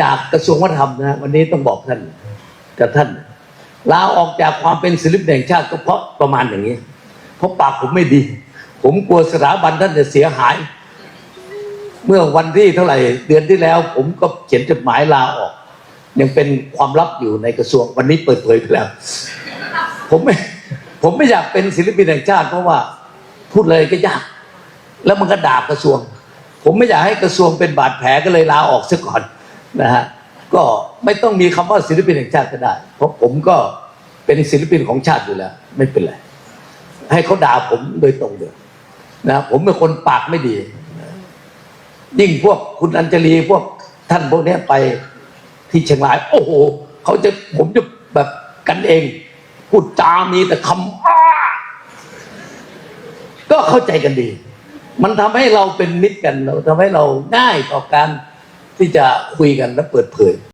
จากกระทรวงวัฒนธรรมนะวันนี้ต้องบอกท่านกับท่านลาออกจากความเป็นศิลปินแห่งชาติก็เพราะประมาณอย่างนี้ เพราะปากผมไม่ดี ผมกลัวสถาบันท่านจะเสียหาย เมื่อวันที่เท่าไหร่เดือนที่แล้ว ผมก็เขียนจดหมายลาออก ยังเป็นความลับอยู่ในกระทรวงวันนี้เปิดเผยไปแล้ว ผมไม่ผมไม่อยากเป็นศิลปินแห่งชาติ เพราะว่าพูดเลยก็ยาก แล้วมันก็ด่ากระทรวง ผมไม่อยากให้กระทรวงเป็นบาดแผลก็เลยลาออกซะก่อน นะฮะก็ไม่ต้องมีคำว่าศิลปินแห่งชาติก็ได้ เพราะผมก็เป็นศิลปินของชาติอยู่แล้ว ไม่เป็นไรให้เขาด่าผมโดยตรงเลยนะผมเป็นคนปากไม่ดี ยิ่งพวกคุณอัญชลีพวกท่านพวกนี้ไปที่เชียงราย โอ้โหเขาจะผมจะแบบกันเอง พูดจามีแต่คำอ้าก็เข้าใจกันดี มันทำให้เราเป็นมิตรกันเราทำให้เราง่ายต่อการ ที่จะคุยกันและเปิดเผย